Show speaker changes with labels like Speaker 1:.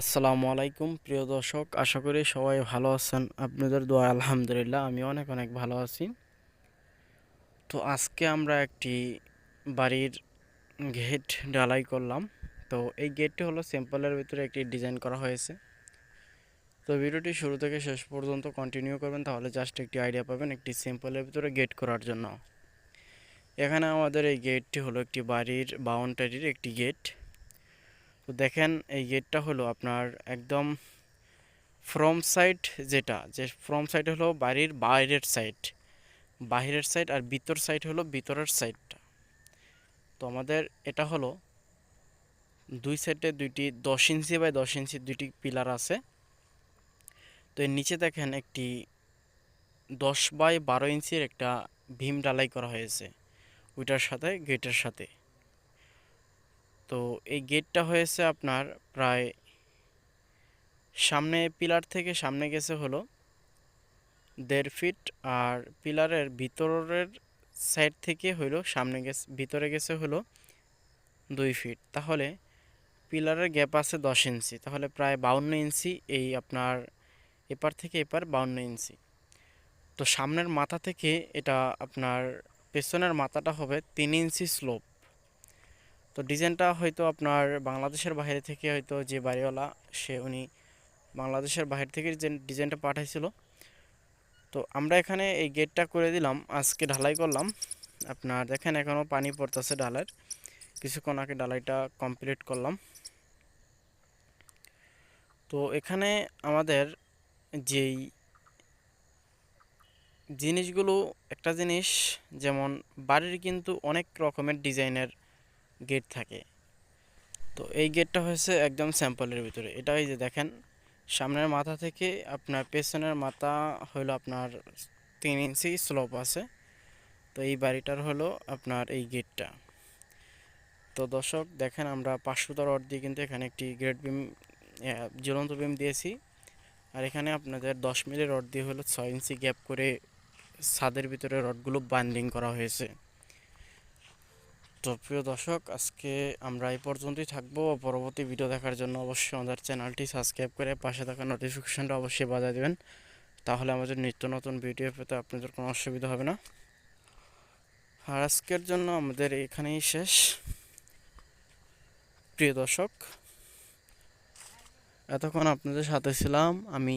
Speaker 1: আসসালামু আলাইকুম, প্রিয় দর্শক। আশা করি সবাই ভালো আছেন। আপনাদের দোয়া, আলহামদুলিল্লাহ আমি অনেক অনেক ভালো আছি। তো আজকে আমরা একটি বাড়ির গেট ঢালাই করলাম। তো এই গেটটি হলো সিম্পলের ভিতরে একটি ডিজাইন করা হয়েছে। তো ভিডিওটি শুরু থেকে শেষ পর্যন্ত কন্টিনিউ করবেন, তাহলে জাস্ট একটি আইডিয়া পাবেন একটি সিম্পলের ভিতরে গেট করার জন্য। এখানে আমাদের এই গেটটি হলো একটি বাড়ির বাউন্ডারির একটি গেট। তো দেখেন, এই গেটটা হলো আপনার একদম ফ্রম সাইড যেটা, যে ফ্রম সাইড হলো বাড়ির বাইরের সাইড বাহিরের সাইড আর ভিতর সাইড হলো ভিতরের সাইডটা তো আমাদের এটা হলো দুই সাইডে দুইটি দশ ইঞ্চি বাই দশ ইঞ্চি দুইটি পিলার আছে। তো এর নিচে দেখেন একটি দশ বাই বারো ইঞ্চির একটা ভীম ডালাই করা হয়েছে। ওইটার সাথে গেটের সাথে। তো এই গেটটা হয়েছে আপনার প্রায় সামনে পিলার থেকে সামনে গেছে হলো দেড় ফিট আর পিলারের ভিতরের সাইড থেকে হইল সামনে গেছে, ভিতরে গেছে হলো দুই ফিট তাহলে পিলারের গ্যাপ আছে দশ ইঞ্চি তাহলে প্রায় বাউন্ন ইঞ্চি এই আপনার এপার থেকে এপার বাউন্ন ইঞ্চি তো সামনের মাথা থেকে এটা আপনার পেছনের মাথাটা হবে তিন ইঞ্চি স্লোপ তো ডিজাইনটা হয়তো আপনার বাংলাদেশের বাইরে থেকে হয়তো যে বাড়িওয়ালা, সে উনি বাংলাদেশের বাইরে থেকে যে ডিজাইনটা পাঠাইছিল। তো আমরা এখানে এই গেটটা করে দিলাম, আজকে ঢালাই করলাম। আপনার দেখেন এখনও পানি পড়তেছে ডালের কিছুক্ষণ আগে ডালাইটা কমপ্লিট করলাম। তো এখানে আমাদের যেই জিনিসগুলো, একটা জিনিস যেমন বাড়ির কিন্তু অনেক রকমের ডিজাইনের গেট থাকে। তো এই গেটটা হয়েছে একদম স্যাম্পলের ভিতরে। এটা এই যে দেখেন, সামনের মাথা থেকে আপনার পেছনের মাথা হলো আপনার তিন ইঞ্চি স্লোপ আছে। তো এই বাড়িটার হলো আপনার এই গেটটা তো দর্শক, দেখেন আমরা পাঁচশোটা রড দিয়ে কিন্তু এখানে একটি গ্রেড বিম জ্বলন্ত বিম দিয়েছি। আর এখানে আপনাদের দশ মিলি রড দিয়ে হলো ছয় ইঞ্চি গ্যাপ করে ছাদের ভিতরে রডগুলো বান্ডিং করা হয়েছে। তো প্রিয় দর্শক, আজকে আমরা এই পর্যন্তই থাকব। পরবর্তী ভিডিও দেখার জন্য অবশ্যই আমাদের চ্যানেলটি সাবস্ক্রাইব করে পাশে থাকা নোটিফিকেশানটা অবশ্যই বাজায় দেবেন। তাহলে আমাদের নিত্য নতুন ভিডিও পেতে আপনাদের কোনো অসুবিধা হবে না। আর আজকের জন্য আমাদের এখানেই শেষ। প্রিয় দর্শক, এতক্ষণ আপনাদের সাথে ছিলাম আমি